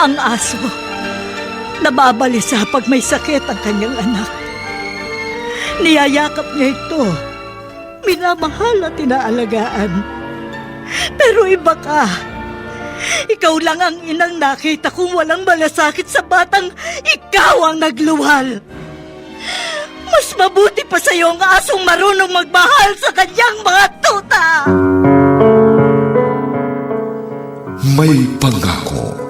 Ang aso, nababalisa pag may sakit ang kanyang anak. Niyayakap niya ito. Minamahal at inaalagaan. Pero iba ka. Ikaw lang ang inang nakita kong walang malasakit sa batang ikaw ang nagluwal. Mas mabuti pa sa'yo ang asong marunong magmahal sa kanyang mga tuta. May pangako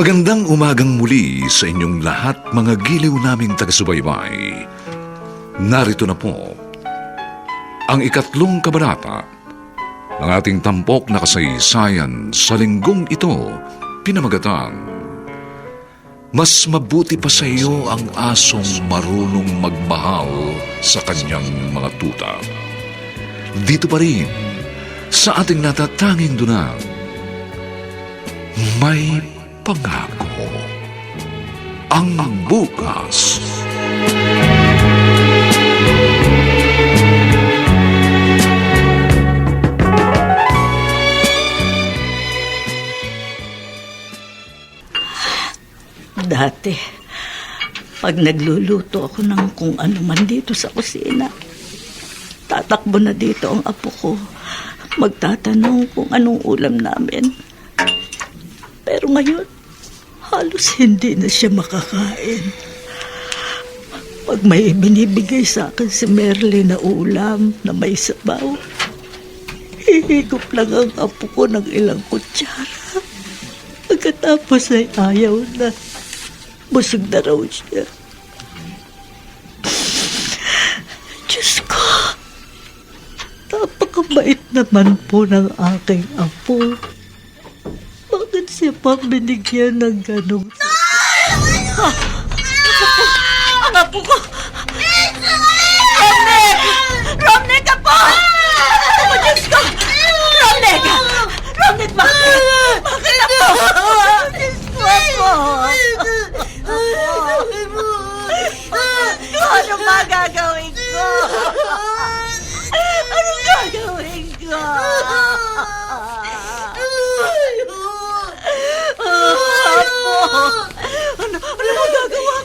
Magandang umagang muli sa inyong lahat mga giliw naming taga-subaybay. Narito na po ang ikatlong kabanata ng ating tampok na kasaysayan sa linggong ito pinamagatang Mas mabuti pa sa iyo ang asong marunong magmahal sa kanyang mga tuta. Dito pa rin sa ating natatanging dunang may pangako. Ang bukas. Dati, pag nagluluto ako ng kung ano man dito sa kusina, tatakbo na dito ang apo ko. Magtatanong kung anong ulam namin. Pero ngayon, halos hindi na siya makakain. Pag may binibigay sa akin si Merle na ulam na may sabaw, hihigop lang ang apo ko ng ilang kutsara. Pagkatapos ay ayaw na. Busog na raw siya. Diyos ko, napakabait naman po ng aking apo. Siya pa binigyan ng ganong... Ah! Ang apo ko! Romnek! Romnek ka po! Oh, Diyos ko! Romnek! Romnek, bakit? Bakit ako? Diyos ko po! Ano ba Ano, ano ba gagawa ko?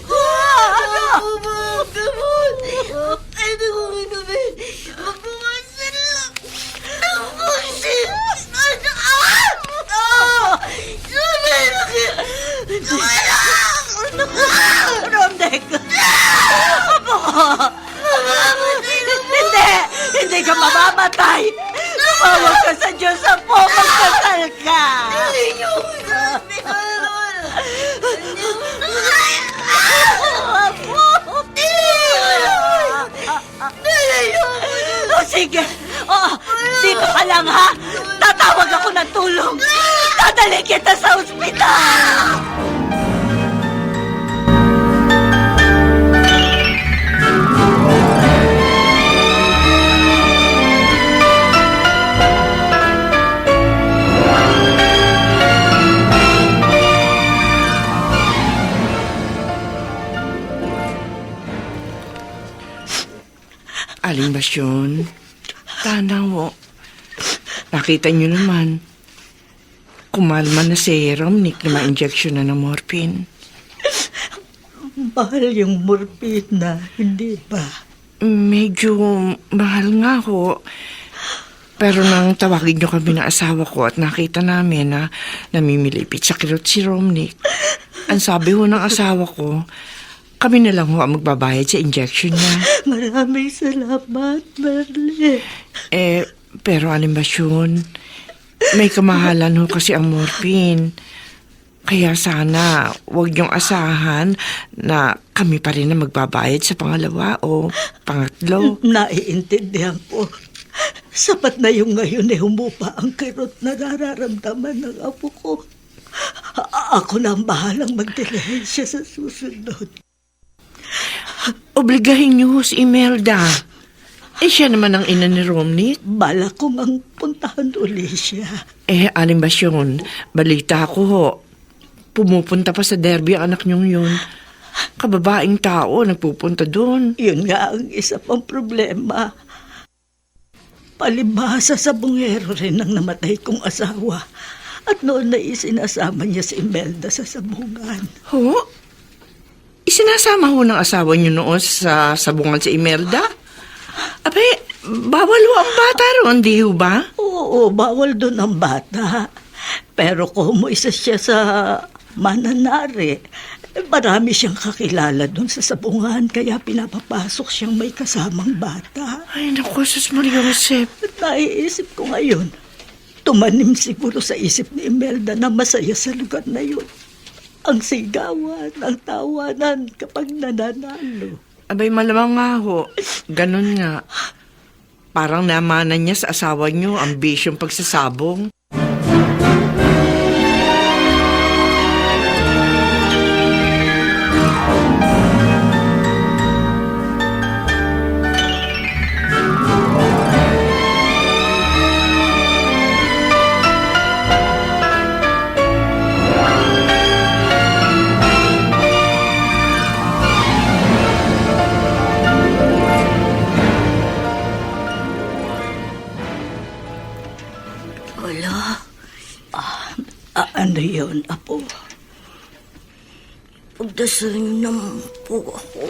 Lang ha! Tatawag ako ng tulong! Dadali kita sa ospital! Aling Basyon, tanaw. Nakita niyo naman. Kumalma na si Romnick na ma-injection na ng morphine. Mahal yung morphine na, hindi ba? Medyo mahal nga ho. Pero nang tawagin niyo kami ng asawa ko at nakita namin na namimilipit sa kirot si Romnick, ang sabi ho ng asawa ko, kami na lang ho ang magbabayad sa injection niya. Maraming salamat, Merle. Eh, pero animasyon, may kamahalan ho kasi ang morphine. Kaya sana, huwag niyong asahan na kami pa rin ang magbabayad sa pangalawa o pangatlo. Naiintindihan ko. Sapat na yung ngayon eh humupa ang kirot na nararamdaman ng apo ko. A- ako na ang bahalang magdilehensya sa susunod. Obligahin niyo si Imelda. Eh, siya naman ang ina ni Romney. Bala ko mang puntahan uli siya. Eh, animasyon, balita ko ho. Pumupunta pa sa derby ang anak niyong yun. Kababaing tao, nagpupunta doon. Yun nga ang isa pang problema. Palibhasa sa bungero rin ang namatay kong asawa. At noon na isinasama niya si Imelda sa sabungan. Ho? Isinasama ho ng asawa niyo noon sa sabungan si Imelda? Abe, bawal ho ang bata ron, di ho ba? Oo, bawal doon ang bata. Pero kung isa siya sa mananari, marami siyang kakilala doon sa sabungan, kaya pinapapasok siyang may kasamang bata. Ay, naku, sus Maria Josep. Naiisip ko ngayon, tumanim siguro sa isip ni Imelda na masaya sa lugar na yun. Ang sigawan, ang tawanan kapag nananalo. Abay, malamang nga ho. Ganon nga. Parang namanan niya sa asawa niyo ang bisyong pagsasabong. Niyo naman po ako.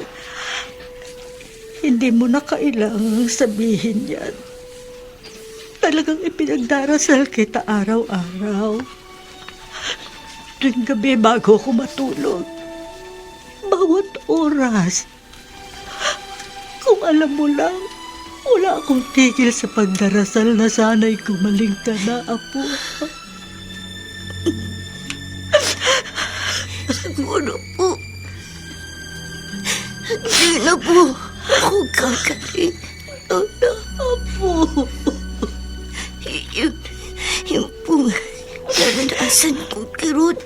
Hindi mo na kailangang sabihin yan. Talagang ipinagdarasal kita araw-araw. Tuwing gabi bago ako matulog. Bawat oras. Kung alam mo lang, wala akong tigil sa pagdarasal na sana'y gumaling ka na, Apo. Siguro po. Hindi na po ako kakain. Lola, Apo. yun, yun po naranasan kong kirot.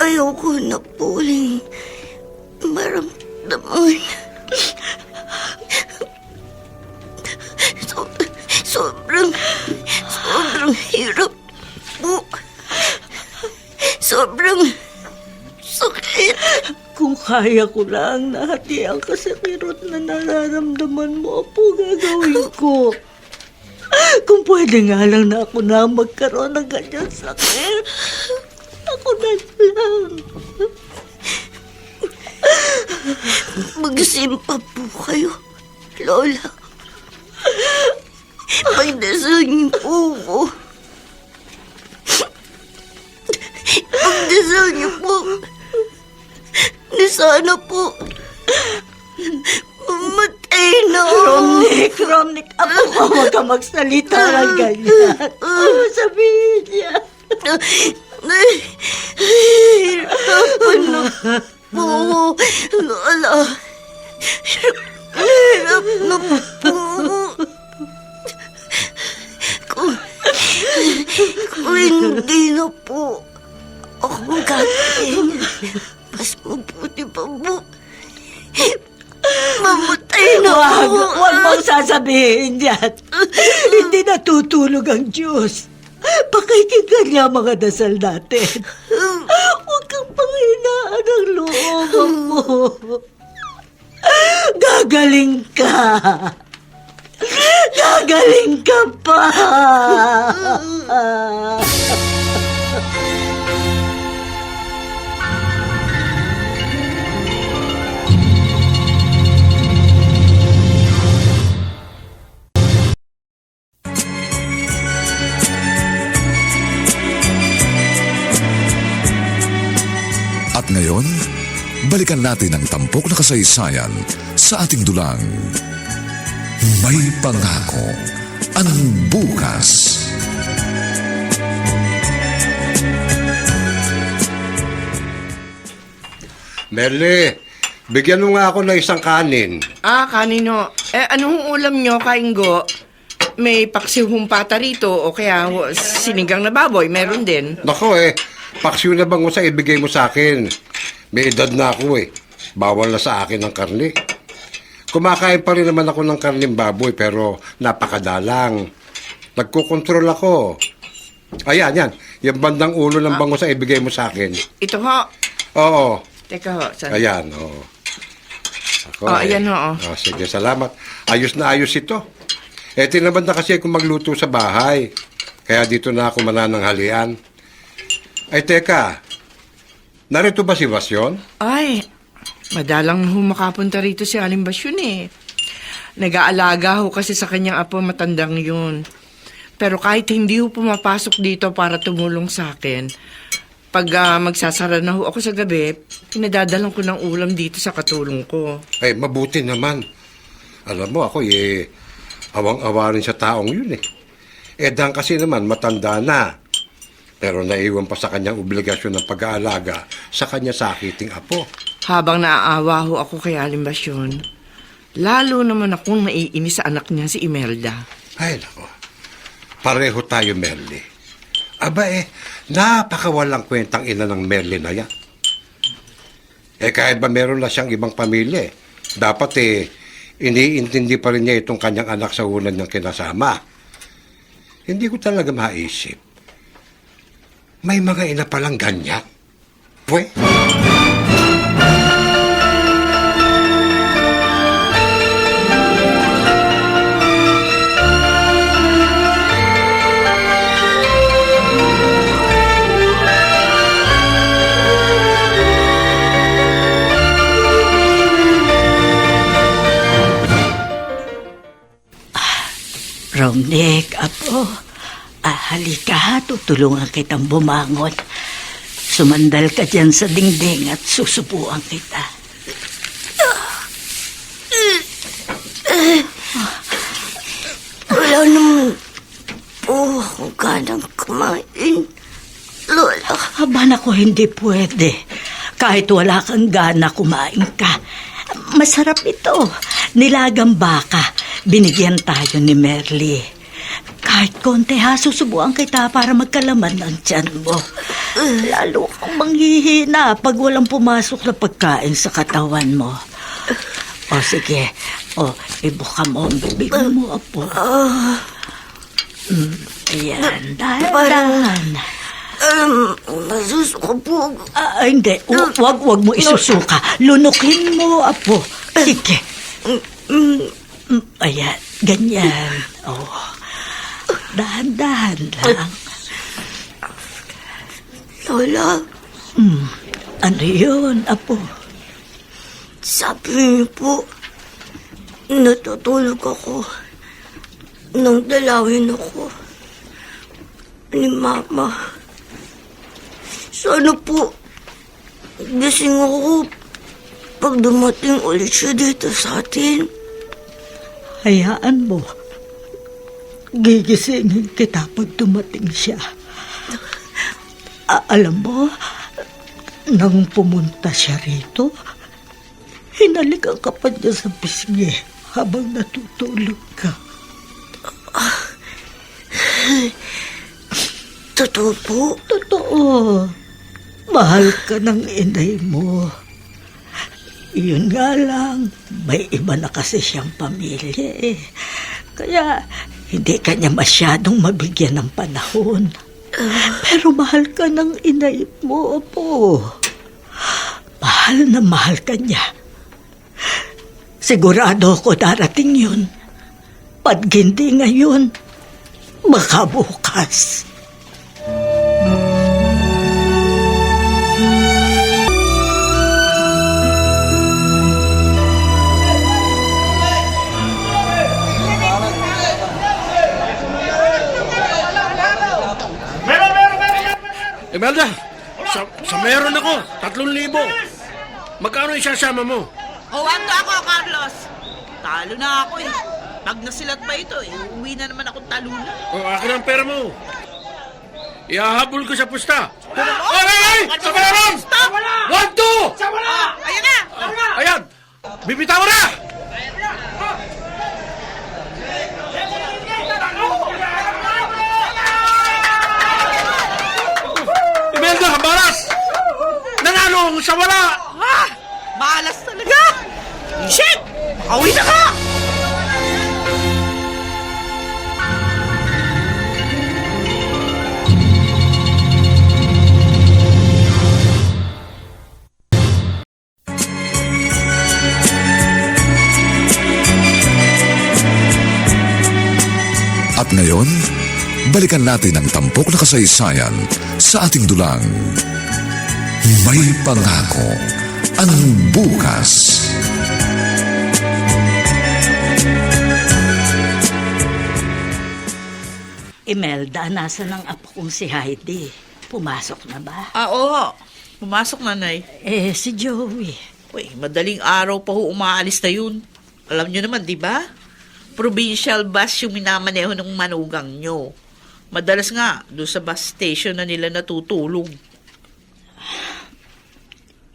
Ayaw ko na po uling maramdaman. So, sobrang, sobrang hirap po. Sobrang kaya ko lang nahatian ka sa kirot na nararamdaman mo, Apo, gagawin ko. Kung pwede nga lang na ako na ang magkaroon ng ganyan sakit. Ako na lang. Magsimpa po kayo, Lola. Pagdasal niyo po ako. Pagdasal niyo po. Na sana po. Mamatay na. Romnick, Romnick, apo ko, huwag ka magsalita ng ganyan. Ano sabihin niya? Hirapan na po. Lola. Hirap na po. Kung, kung hindi na po ako gagaling, mas mabuti pa po. Mamatay na Huwag, po. huwag mong sasabihin yan. Hindi natutulog ang Diyos. Pakikinggan niya ang mga dasal natin. Huwag kang panghinaan ang loob mo. Gagaling ka. Gagaling ka pa. balikan natin ang tampok na kasaysayan sa ating dulang. May pangako ang bukas. Merle, bigyan mo nga ako ng isang kanin. Ah, kanino? Eh, anong ulam nyo, kainggo? May paksihong pata rito o kaya ho, sinigang na baboy, meron din. Nako eh, paksiw na bang sa ibigay mo sa akin? May edad na ako eh. Bawal na sa akin ang karne. Kumakain pa rin naman ako ng karning baboy pero napakadalang. Nagkukontrol ako. Ayan, yan. Yung bandang ulo ng bango sa ibigay mo sa akin. Ito ho. Oo. Teka ho, saan? Ayan, oo. Ako, Oh, ayan, oo. Oh, sige, salamat. Ayos na ayos ito. Eh, tinamad na kasi ako magluto sa bahay. Kaya dito na ako manananghalian. Ay, teka. Narito ba si Basyon? Ay, madalang ho makapunta rito si Aling Basyon eh. Nag-aalaga ho kasi sa kanyang apo matandang yun. Pero kahit hindi ho pumapasok dito para tumulong sa akin, pag ah, magsasara na ho ako sa gabi, pinadadalang ko ng ulam dito sa katulong ko. Ay, mabuti naman. Alam mo, ako eh, awang-awa rin sa taong yun eh. Edan kasi naman, matanda na. Pero naiwan pa sa kanyang obligasyon ng pag-aalaga sa kanya sakiting apo. Habang naaawa ho ako kay Aling Basyon, lalo naman akong naiinis sa anak niya si Imelda. Ay, nako. Pareho tayo, Merly. Aba eh, napakawalang kwentang ina ng Merly na yan. Eh, kahit ba meron na siyang ibang pamilya, eh, dapat eh, iniintindi pa rin niya itong kanyang anak sa unan niyang kinasama. Hindi ko talaga maisip. May mga ina palang ganyan. Pwe? Romnick, apo. Halika ha, tutulungan kitang bumangon. Sumandal ka dyan sa dingding at susupuan kita. Wala naman po akong ganang kumain. Lola. Aba nako, hindi pwede. Kahit wala kang gana, kumain ka. Masarap ito. Nilagang baka. Binigyan tayo ni Merly. Kahit konti ha, susubuan kita para magkalaman ang tiyan mo. Lalo kang manghihina pag walang pumasok na pagkain sa katawan mo. O sige, o ibuka mo ang bibig mo, apo. Mm, ayan, dahan-dahan. Um, masusuka po ako. Ah, hindi. Hu- Wag, wag mo isusuka. Lunukin mo, apo. Sige. Mm, Ayan, ganyan. Oh. Dahan-dahan lang. Lola, Ano yun, apo? sabi niyo po, natutulog ako nang dalawin ako ni Mama. Sana po, gising ako pag dumating ulit siya dito sa atin. Hayaan mo. Gigisingin kita pag dumating siya. A- alam mo, nang pumunta siya rito, hinalikan ka pa niya sa pisngi habang natutulog ka. Totoo po. Totoo. Mahal ka ng inay mo. Yun nga lang, may iba na kasi siyang pamilya eh. Kaya hindi ka niya masyadong mabigyan ng panahon. Pero mahal ka ng inay mo, po. Mahal na mahal ka niya. Sigurado ko darating yun. Pag hindi ngayon, baka bukas. Imelda, sa, sa meron ako, tatlong libo. Magkano isasama mo? Huwag ako, Carlos. Talo na ako eh. Pag nasilat pa ito, eh, uuwi na naman akong taluna. O, akin ang pera mo. Ihahabol ko sa pusta. Pero, Oh, ay, ay! Sa meron! Stop! One, two! Ah, ayan na! Ayan! Bibitaw na! Baras! Nanalo sa wala! Ah! Malas talaga! Shit! Makauwi na ka! At ngayon, balikan natin ang tampok na kasaysayan sa ating dulang. May pangako ang bukas. Imelda, nasa ng apo kong si Heidi? Pumasok na ba? Ah, oo. Pumasok na, Nay. Eh, si Joey. Uy, madaling araw pa ho umaalis na yun. Alam nyo naman, di ba? Provincial bus yung minamaneho ng manugang nyo. Madalas nga, doon sa bus station na nila natutulog.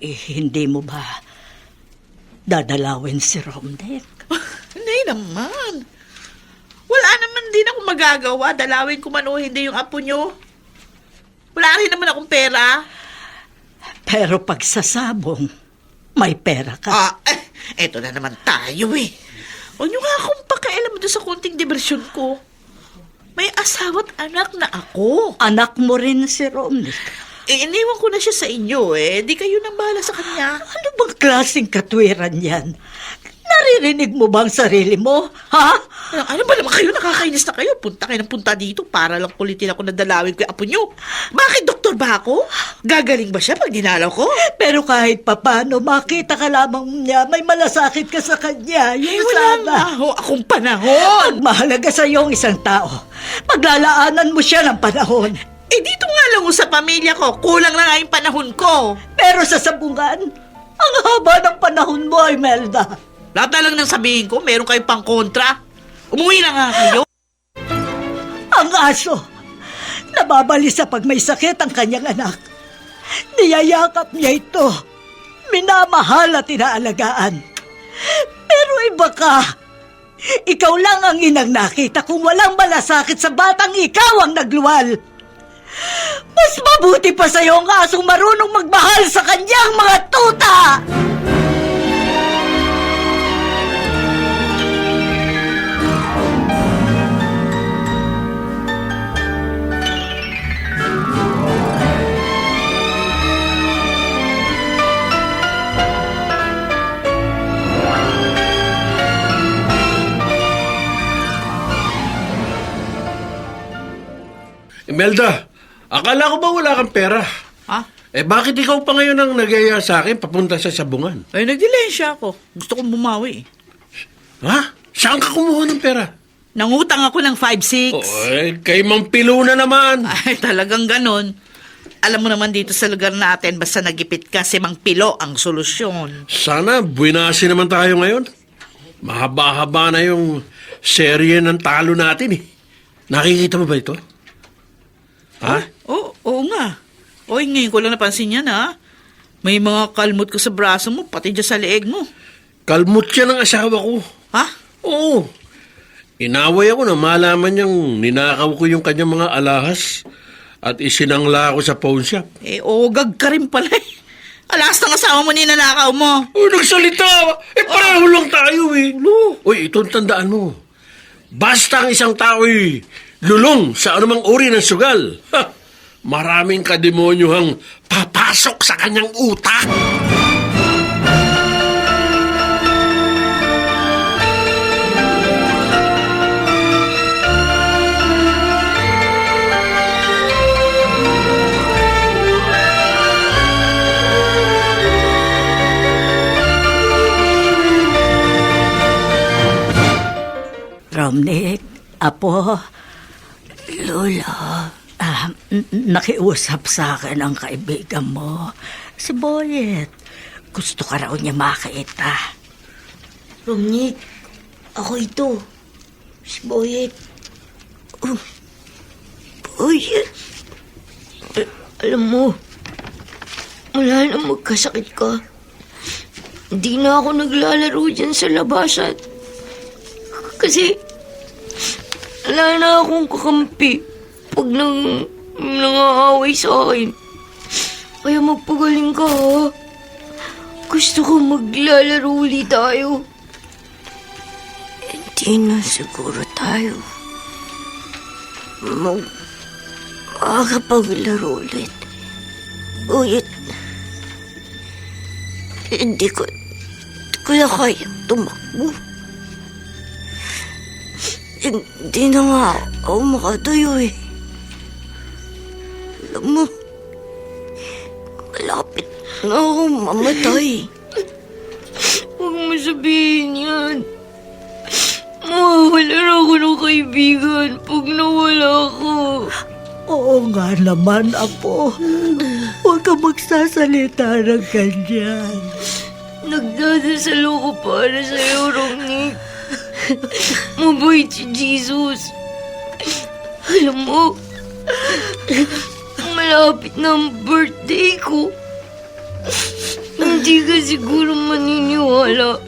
Eh, hindi mo ba dadalawin si Romnek? Hindi naman. Wala naman din ako magagawa. Dalawin ko man o hindi yung apo nyo. Wala rin naman akong pera. Pero pag sasabong, may pera ka. Ah, eh, eto na naman tayo eh. Huwag nyo nga akong pakialam doon sa konting diversyon ko. May asawa't anak na ako. Anak mo rin si Romnek. Eh, iniwan ko na siya sa inyo eh. Di kayo nang bahala sa kanya. Ano bang klaseng katwiran yan? Naririnig mo ba ang sarili mo? Ha? Ano, ba naman kayo? Nakakainis na kayo. Punta kayo ng punta dito para lang kulitin ako na dalawin ko yung apo nyo. Bakit doktor ba ako? Gagaling ba siya pag dinalaw ko? Pero kahit papano, makita ka lamang niya, may malasakit ka sa kanya. Eh, Yun wala sana. nga ho akong panahon. Pag mahalaga sa iyo ang isang tao, paglalaanan mo siya ng panahon. Eh, dito nga lang sa pamilya ko. Kulang na nga yung panahon ko. Pero sa sabungan, ang haba ng panahon mo, Imelda. Lahat na lang nang sabihin ko, meron kayong pang kontra. Umuwi na nga kayo. Ang aso, nababalis sa pag may sakit ang kanyang anak. Niyayakap niya ito. Minamahal at inaalagaan. Pero iba ka. Ikaw lang ang inang nakita kung walang malasakit sa batang ikaw ang nagluwal. Mas mabuti pa sa'yo ang asong marunong magmahal sa kanyang mga tuta! Imelda, akala ko ba wala kang pera? Ha? Eh bakit ikaw pa ngayon ang nagyaya sa akin papunta sa sabungan? Ay, nagdilensya ako. Gusto kong bumawi. Ha? Saan ka kumuha ng pera? Nangutang ako ng 5-6. Oh, eh, kay Mang Pilo na naman. Ay, talagang ganon. Alam mo naman dito sa lugar natin, basta nagipit ka, si Mang Pilo ang solusyon. Sana buwinasi naman tayo ngayon. Mahaba-haba na yung serye ng talo natin eh. Nakikita mo ba ito? Ha? Oo, oo nga. Oy, ngayon ko lang napansin yan, ha? May mga kalmot ko sa braso mo, pati dyan sa leeg mo. Kalmot siya ng asawa ko. Ha? Oo. Inaway ako na malaman niyang ninakaw ko yung kanyang mga alahas at isinangla ako sa pawn shop. Eh, ogag ka rin pala eh. Alas ng asawa mo ninanakaw mo. Oh, nagsalita! Eh, pareho lang tayo eh. Uy, itong tandaan mo. Basta ang isang tao'y lulong sa anumang uri ng sugal. Ha, maraming kademonyohang papasok sa kanyang utak. Romnick, Apo, Lola, ah, nakiusap sa akin ang kaibigan mo, si Boyet. Gusto ka raw niya makita. Romnick, ako ito. Si Boyet. Oh, Boyet. Al- alam mo, wala na magkasakit ka. Hindi na ako naglalaro dyan sa labasan. Kasi, wala na akong kakampi pag nang, nangaaway sa akin. Kaya magpagaling ka, ha? Gusto ko maglalaro ulit tayo. Hindi na siguro tayo. Mag... Makapaglaro ulit. Ulit. Hindi ko... Hindi ko na kaya tumakbo. Hindi na nga ako makatayo eh. Alam mo, malapit na ako mamatay. Huwag mo sabihin yan. Mawawala na ako ng kaibigan pag nawala ako. Oo nga naman, Apo. Huwag ka magsasalita ng ganyan. Nagdadasal ako para sa'yo, Romnick. Mabait si Jesus. Alam mo, malapit na ang birthday ko. Hindi ka siguro maniniwala.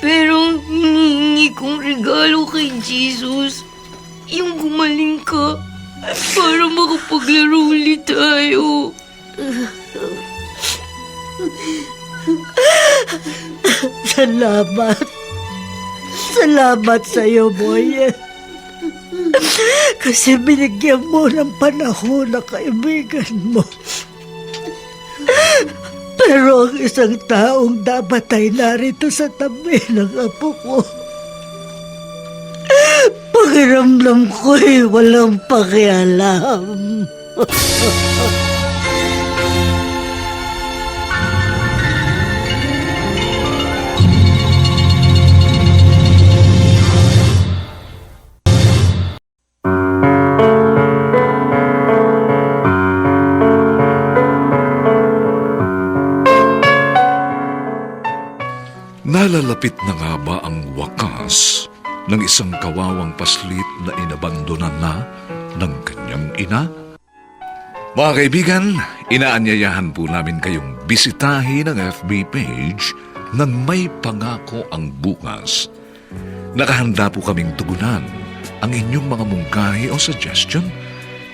Pero hinihingi kong regalo kay Jesus. Yung gumaling ka para makapaglaro ulit tayo. Salamat. Salamat sa iyo, Boyet. Kasi binigyan mo ng panahon na kaibigan mo. Pero ang isang taong dapat ay narito sa tabi ng apo ko. Pakiramdam ko'y walang pakialam. ng isang kawawang paslit na inabandonan na ng kanyang ina? Mga kaibigan, inaanyayahan po namin kayong bisitahin ang FB page ng May Pangako ang Bukas. Nakahanda po kaming tugunan ang inyong mga mungkahi o suggestion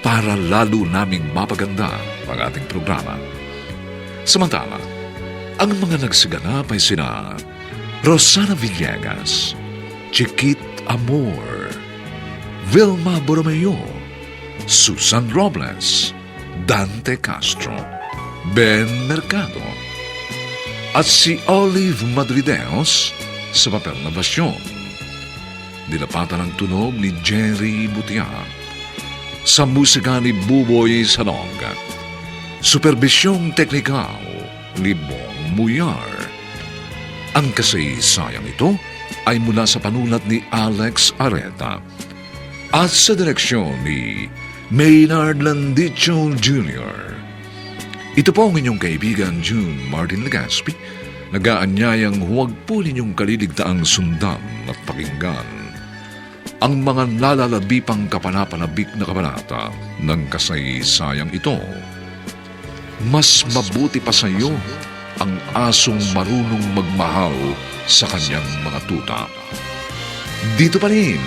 para lalo naming mapaganda ang ating programa. Samantala, ang mga nagsiganap ay sina Rosana Villegas, Chiquit Amor, Vilma Borromeo, Susan Robles, Dante Castro, Ben Mercado, at si Olive Madrideos sa papel na basyon. Nilapatan ng tunog ni Jerry Butia sa musika ni Buboy Sanog. Superbisyong teknikal ni Bong Muyar. Ang kasaysayang ito ay mula sa panulat ni Alex Areta at sa direksyon ni Maynard Landicho Jr. Ito po ang inyong kaibigan June Martin Legaspi, nagaanyayang huwag po ninyong kaliligtaang sundan at pakinggan ang mga nalalabipang kapanapanabik na kabanata ng kasaysayang ito. Mas mabuti pa sa iyo ang asong marunong magmahal sa kanyang mga tuta. Dito pa rin,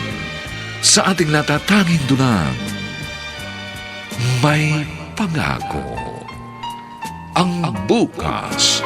sa ating natatanging dunang, may pangako. Ang bukas.